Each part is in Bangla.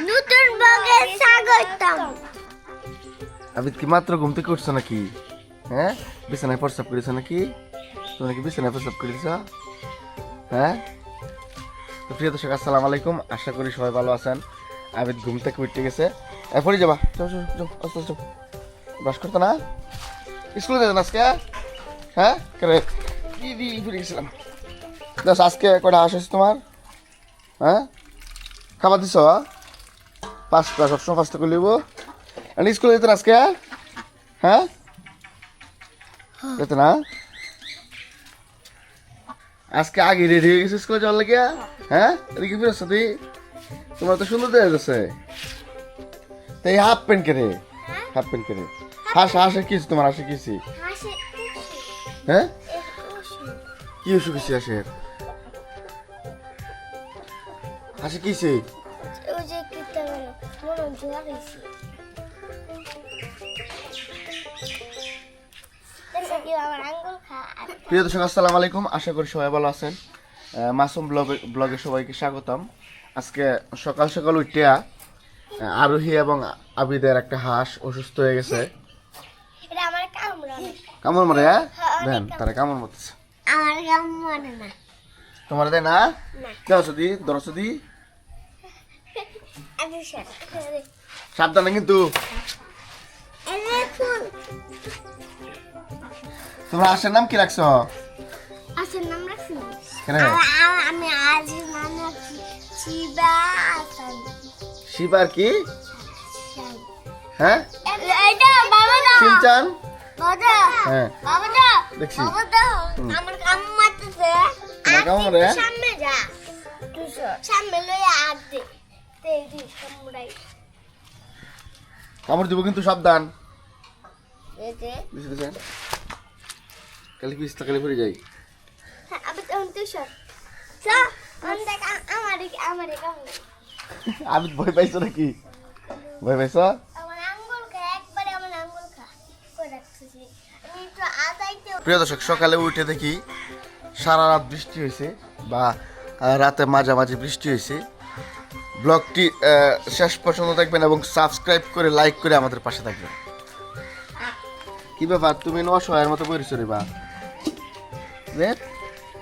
নতুন বগে স্বাগতম। আবিদ কি মাত্র ঘুম থেকে উঠছো নাকি? হ্যাঁ? বিছানায় প্রস্রাব করেছ নাকি? তুমি নাকি বিছানায় প্রস্রাব করেছ? হ্যাঁ? তো প্রিয় দর্শক আলাইকুম। আশা করি সবাই ভালো আছেন। আবিদ ঘুম থেকে উঠতে গেছে। এরপরে যাবা। যাও যাও যাও, আস্তে আস্তে ব্রাশ করতো না? স্কুলে আজকে? হ্যাঁ? কি দিয়ে গেছিলাম? আজকে কটা হাঁস তোমার? হ্যাঁ? খাবার দিছ? পাঁচটা সবসময় পাঁচটা করে লিব স্কুলে যেতেন আজকে? হ্যাঁ? যেত না? আজকে আগে রেডি হয়ে গেছে স্কুলে যাওয়ার লাগিয়া। হ্যাঁ? এদিকে ফিরে সাথে তোমার তো সুন্দর দেখা যাচ্ছে। তো এই হাফ প্যান্ট কেড়ে হাফ প্যান্ট কেড়ে হাঁস হাঁসে কি তোমার? হাসে কি হ্যাঁ? কি অসুখ হাঁসের? হাঁসে কি খা আর প্রিয় দর্শক আসসালামু আলাইকুম। আশা করি সবাই ভালো আছেন। মাসুম ব্লগে ব্লগে সবাইকে স্বাগতম। আজকে সকাল সকাল উঠিয়া আরোহী এবং আবিদের একটা হাঁস অসুস্থ হয়ে গেছে। কামড় মারে হ্যাঁ? দেন তারা কামড় মারতেছে। তোমার দেয় না? কেউ স্যার সাবধানে কিন্তু। তোমার হাঁসের নাম কি রাখছো? নাম রাখছি কেন? আ- আ- আমি আজ নাম রাখছি শিবা আসান শিবার কি? হ্যাঁ? এটা বাবা না বাবা হ্যাঁ। বাবা না দেখছি। বাবা আমার কাম মারতেছে? সামনে যা। তুই সামনে লই আর দে কামড় দিব কিন্তু সাবধান। কালি পিস্তা কালি পড়ে যাই হ্যাঁ, আমি ভয় পাইছো নাকি? ভয় পাইছো? প্রিয় দর্শক সকালে উঠে দেখি সারা রাত বৃষ্টি হয়েছে বা রাতে মাঝামাঝি বৃষ্টি হয়েছে ব্লগটি শেষ পর্যন্ত দেখবেন এবং সাবস্ক্রাইব করে লাইক করে আমাদের পাশে থাকবেন। কি ব্যাপার? তুমি ন অসহায়ের মতো পরিচয় রে বা।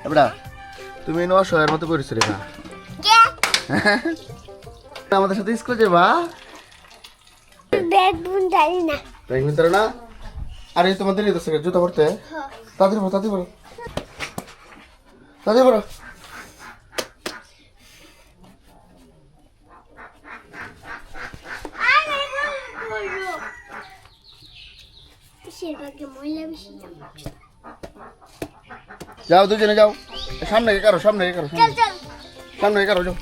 এবড়া তুমি ন অসহায়ের মতো পরিচয় রে বা। আমাদের সাথে স্কুল যাবা ব্যাগ বুন জানি না। তাই কিন্তু না? আরে তোমাদের জুতা পড়তে? তাদের পড়ো তাদের তাদের পড়ো যাও দুজনে যাও সামনে কারও সামনে কারও সামনে- কারও যাও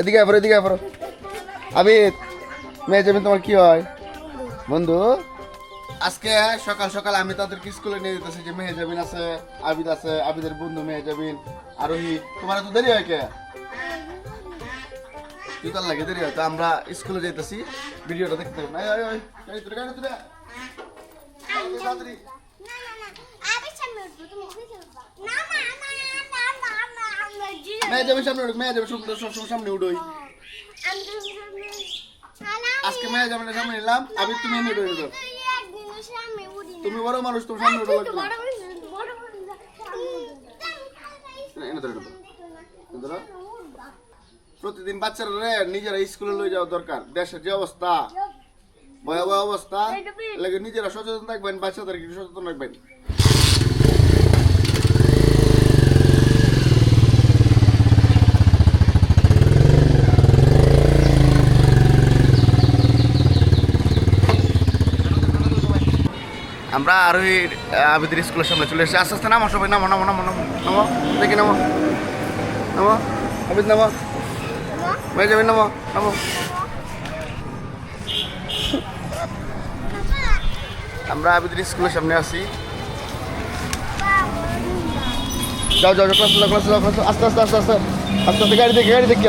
এদিকে পড়ো এদিকে পড়ো আবিদ মেয়ে যাবেন তোমার কি হয় বন্ধু আজকে সকাল সকাল আমি তাদেরকে স্কুলে নিয়ে যেতেছি যে মেয়ে যাবিন আছে আবিদ আছে আবিদের বন্ধু মেয়ে যাবিন আরোহী তোমার তো দেরি হয় কে তার লাগে দেরি হয় তো আমরা স্কুলে যাইতেছি ভিডিওটা দেখতে হবে মেয়ে যাবে সামনে উঠো, মেয়ে যাবে সব সব সব সামনে উঠোই আমি তো সামনে আলা আজকে মেয়ে যাবে সামনে নিলাম আবিদ তুমি উঠো উঠো। বড় মানুষ তুমি সামনে উঠো এনে ধরে ধরো। প্রতিদিন বাচ্চারা রে নিজেরা স্কুলে লয়ে যাওয়া দরকার দেশের যে অবস্থা ভয়াবহ অবস্থা। লাগে নিজেরা সচেতন থাকবেন বাচ্চাদেরকে সচেতন রাখবেন। আমরা আর ওই আবিদের স্কুলের সামনে চলে এসেছি। আস্তে আস্তে নামো সবাই নামো নামো নামো নামো নামো। দেখি নামো। নামো। আবিদ নামো। মেয়ে যাবেন নামো নামো। আমরা আবিদের স্কুলের সামনে আছি। যাও যাও ক্লাস যাও ক্লাস যাও, ক্লাস আস্তে আস্তে আস্তে আস্তে আস্তে আস্তে, গাড়ি দেখি গাড়ি দেখি।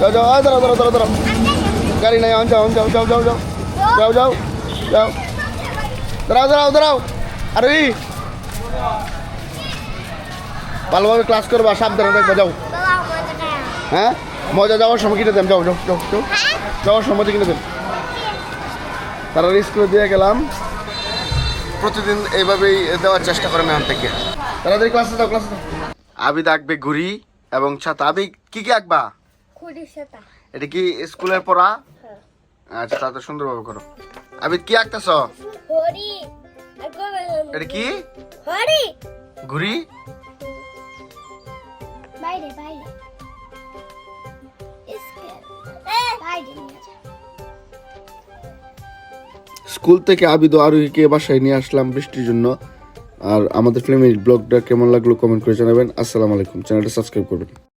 যাও যাও, আয়, দাঁড়াও দাঁড়াও দাঁড়াও গাড়ি নাই আন যাও যাও যাও যাও যাও। যাও যাও যাও। দাঁড়াও দাঁড়াও দাঁড়াও। আরে। ভালোভাবে ক্লাস করবা, সাবধানে দেখবা, যাও। হ্যাঁ? মজা, যাওয়ার সময় কিনে দেন, যাও যাও যাও যাও। যাওয়ার সময় কিনে দেন। তারা স্কুলে দিয়ে গেলাম। প্রতিদিন এইভাবেই দেওয়ার চেষ্টা করেন এখান থেকে। তাড়াতাড়ি ক্লাসে যাও ক্লাসে আবিদ আঁকবে ঘুড়ি এবং ছাতা। আবি কি কি আঁকবা? এটা কি স্কুলের পড়া? হ্যাঁ। আচ্ছা তাহলে সুন্দরভাবে করো। আবিদ কি আঁকতেছ? এটা কি? ঘুড়ি? স্কুল থেকে আবিদ আরোহীকে বাসায় নিয়ে আসলাম বৃষ্টির জন্য। আর আমাদের ফিল্মের ব্লগটা কেমন লাগল কমেন্ট করে জানাবেন। আসসালামু আলাইকুম। চ্যানেলটা সাবস্ক্রাইব করবেন।